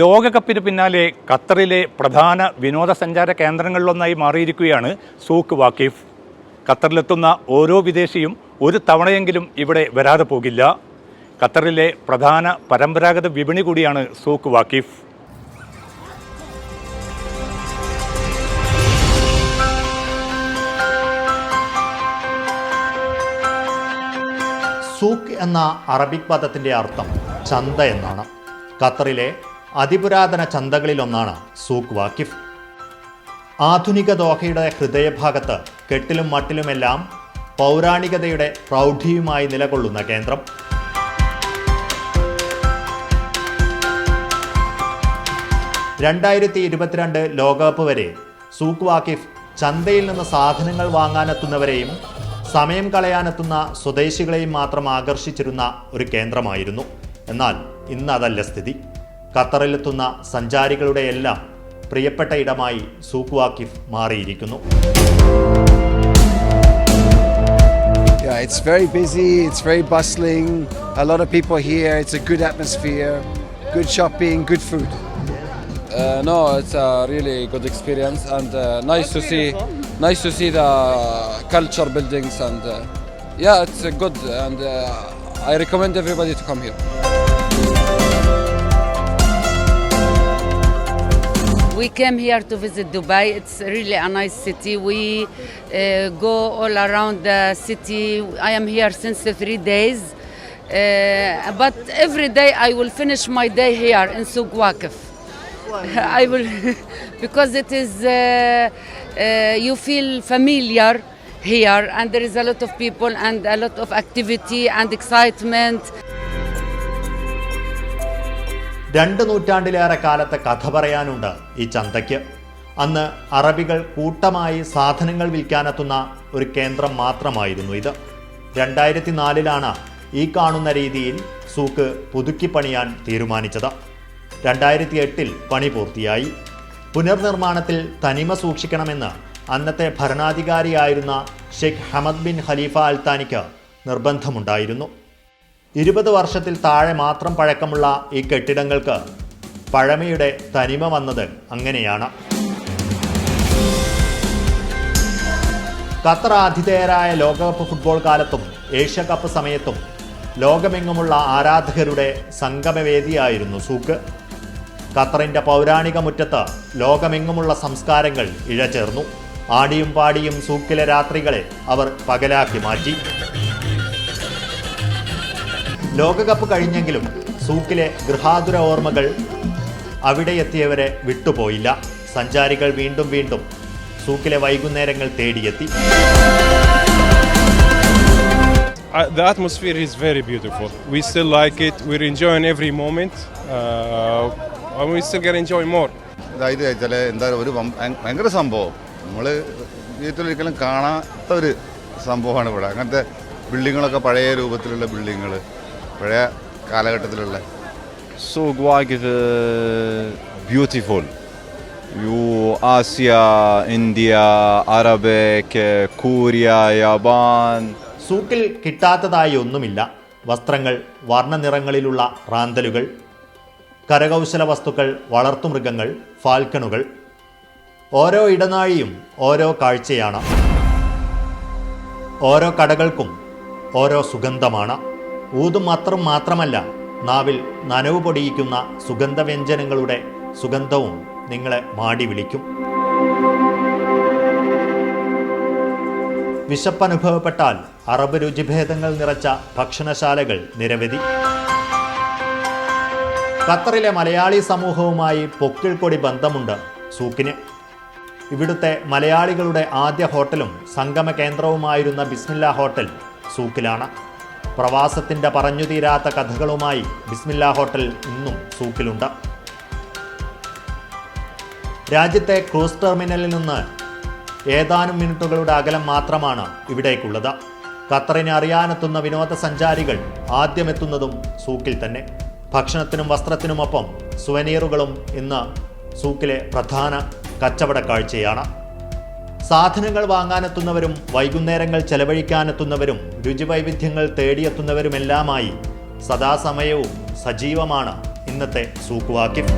ലോകകപ്പിന് പിന്നാലെ ഖത്തറിലെ പ്രധാന വിനോദസഞ്ചാര കേന്ദ്രങ്ങളിലൊന്നായി മാറിയിരിക്കുകയാണ് സൂക്ക് വാക്കിഫ് ഖത്തറിലെത്തുന്ന ഓരോ വിദേശിയും ഒരു തവണയെങ്കിലും ഇവിടെ വരാതെ പോകില്ല. ഖത്തറിലെ പ്രധാന പരമ്പരാഗത വിപണി കൂടിയാണ് സൂക്ക് വാക്കിഫ് സൂക്ക് എന്ന അറബിക് പദത്തിന്റെ അർത്ഥം ചന്ത എന്നാണ്. ഖത്തറിലെ അതിപുരാതന ചന്തകളിലൊന്നാണ് സൂഖ് വാക്കിഫ് ആധുനിക ദോഹയുടെ ഹൃദയഭാഗത്ത് കെട്ടിലും മട്ടിലുമെല്ലാം പൗരാണികതയുടെ പ്രൗഢിയുമായി നിലകൊള്ളുന്ന കേന്ദ്രം. രണ്ടായിരത്തി ഇരുപത്തിരണ്ട് ലോകകപ്പ് വരെ സൂക്ക് വാക്കിഫ് ചന്തയിൽ നിന്ന് സാധനങ്ങൾ വാങ്ങാനെത്തുന്നവരെയും സമയം കളയാനെത്തുന്ന സ്വദേശികളെയും മാത്രം ആകർഷിച്ചിരുന്ന ഒരു കേന്ദ്രമായിരുന്നു. എന്നാൽ ഇന്ന് അതല്ല സ്ഥിതി. ഖത്തറിലെത്തുന്ന സഞ്ചാരികളുടെ എല്ലാം പ്രിയപ്പെട്ട ഇടമായി സൂക്ക് വാക്കിഫ് മാറിയിരിക്കുന്നു Yeah, it's very busy, it's very bustling, a lot of people here, it's a good atmosphere, good shopping, good food. Uh, no, it's a really good experience and uh, nice to see, nice to see the culture buildings and uh, yeah, it's uh, good and uh, I recommend everybody to come here. We came here to visit Dubai. It's really a nice city. We uh, go all around the city. I am here since three days. Uh, but every day I will finish my day here in Souk Waqif. I will, because it is, uh, uh, you feel familiar here and there is a lot of people and a lot of activity and excitement. രണ്ട് നൂറ്റാണ്ടിലേറെ കാലത്തെ കഥ പറയാനുണ്ട് ഈ ചന്തയ്ക്ക്. അന്ന് അറബികൾ കൂട്ടമായി സാധനങ്ങൾ വിൽക്കാനെത്തുന്ന ഒരു കേന്ദ്രം മാത്രമായിരുന്നു ഇത്. രണ്ടായിരത്തി നാലിലാണ് ഈ കാണുന്ന രീതിയിൽ സൂക്ക് പുതുക്കി പണിയാൻ തീരുമാനിച്ചത്. രണ്ടായിരത്തി എട്ടിൽ പണി പൂർത്തിയായി. പുനർനിർമ്മാണത്തിൽ തനിമ സൂക്ഷിക്കണമെന്ന് അന്നത്തെ ഭരണാധികാരിയായിരുന്ന ഷെയ്ഖ് ഹമദ് ബിൻ ഖലീഫ അൽത്താനിക്ക് നിർബന്ധമുണ്ടായിരുന്നു. ഇരുപത് വർഷത്തിൽ താഴെ മാത്രം പഴക്കമുള്ള ഈ കെട്ടിടങ്ങൾക്ക് പഴമയുടെ തനിമ വന്നത് അങ്ങനെയാണ്. ഖത്തർ ആതിഥേയരായ ലോകകപ്പ് ഫുട്ബോൾ കാലത്തും ഏഷ്യ കപ്പ് സമയത്തും ലോകമെങ്ങുമുള്ള ആരാധകരുടെ സംഗമവേദിയായിരുന്നു സൂക്ക്. ഖത്തറിന്റെ പൗരാണിക മുറ്റത്ത് ലോകമെങ്ങുമുള്ള സംസ്കാരങ്ങൾ ഇഴചേർന്നു. ആടിയും പാടിയും സൂക്കിലെ രാത്രികളെ അവർ പകലാക്കി മാറ്റി. ലോകകപ്പ് കഴിഞ്ഞെങ്കിലും സൂക്കിലെ ഗൃഹാതുര ഓർമ്മകൾ അവിടെ എത്തിയവരെ വിട്ടുപോയില്ല സഞ്ചാരികൾ വീണ്ടും വീണ്ടും സൂക്കിലെ വൈകുന്നേരങ്ങൾ തേടിയെത്തി Uh, the atmosphere is very beautiful. We still like it. We're enjoying every moment, uh, and we still can enjoy more. അതായത് വെച്ചാൽ എന്താ ഒരു ഭയങ്കര സംഭവം നമ്മൾ ജീവിതത്തിൽ ഒരിക്കലും കാണാത്ത ഒരു സംഭവമാണ് ഇവിടെ അങ്ങനത്തെ ബിൽഡിങ്ങുകളൊക്കെ പഴയ രൂപത്തിലുള്ള ബിൽഡിങ്ങുകൾ പഴയ കാലഘട്ടത്തിലുള്ള. So Waqif beautiful you Asia India Arabic curia യബാൻ. സൂക്കിൽ കിട്ടാത്തതായി ഒന്നുമില്ല. വസ്ത്രങ്ങൾ വർണനിറങ്ങളിലുള്ള റാന്തലുകൾ കരകൗശല വസ്തുക്കൾ വളർത്തുമൃഗങ്ങൾ ഫാൽക്കണുകൾ. ഓരോ ഇടനാഴിയും ഓരോ കാഴ്ചയാണ്. ഓരോ കടകൾക്കും ഓരോ സുഗന്ധമാണ്. ഊതും മാത്രം മാത്രമല്ല നാവിൽ നനവ് പൊടിയിക്കുന്ന സുഗന്ധവ്യഞ്ജനങ്ങളുടെ സുഗന്ധവും നിങ്ങളെ മാടി വിളിക്കും. വിശപ്പനുഭവപ്പെട്ടാൽ അറബ് രുചിഭേദങ്ങൾ നിറച്ച ഭക്ഷണശാലകൾ നിരവധി. ഖത്തറിലെ മലയാളി സമൂഹവുമായി പൊക്കിൾക്കൊടി ബന്ധമുണ്ട് സൂക്കിന്. ഇവിടുത്തെ മലയാളികളുടെ ആദ്യ ഹോട്ടലും സംഗമ കേന്ദ്രവുമായിരുന്ന ബിസ്മില്ല ഹോട്ടൽ സൂക്കിലാണ്. പ്രവാസത്തിന്റെ പറഞ്ഞുതീരാത്ത കഥകളുമായി ബിസ്മില്ല ഹോട്ടൽ ഇന്നും സൂക്കിലുണ്ട്. രാജ്യത്തെ ക്രൂസ് ടെർമിനലിൽ നിന്ന് ഏതാനും മിനിറ്റുകളുടെ അകലം മാത്രമാണ് ഇവിടേക്കുള്ളത്. ഖത്തറിനെ അറിയാനെത്തുന്ന വിനോദസഞ്ചാരികൾ ആദ്യമെത്തുന്നതും സൂക്കിൽ തന്നെ. ഭക്ഷണത്തിനും വസ്ത്രത്തിനുമൊപ്പം സുവനീറുകളും ഇന്ന് സൂക്കിലെ പ്രധാന കച്ചവട കാഴ്ചയാണ് സാധനങ്ങൾ വാങ്ങാനെത്തുന്നവരും വൈകുന്നേരങ്ങൾ ചെലവഴിക്കാനെത്തുന്നവരും രുചിവൈവിധ്യങ്ങൾ തേടിയെത്തുന്നവരുമെല്ലാമായി സദാസമയവും സജീവമാണ് ഇന്നത്തെ സൂക്ക് വാക്കിഫ്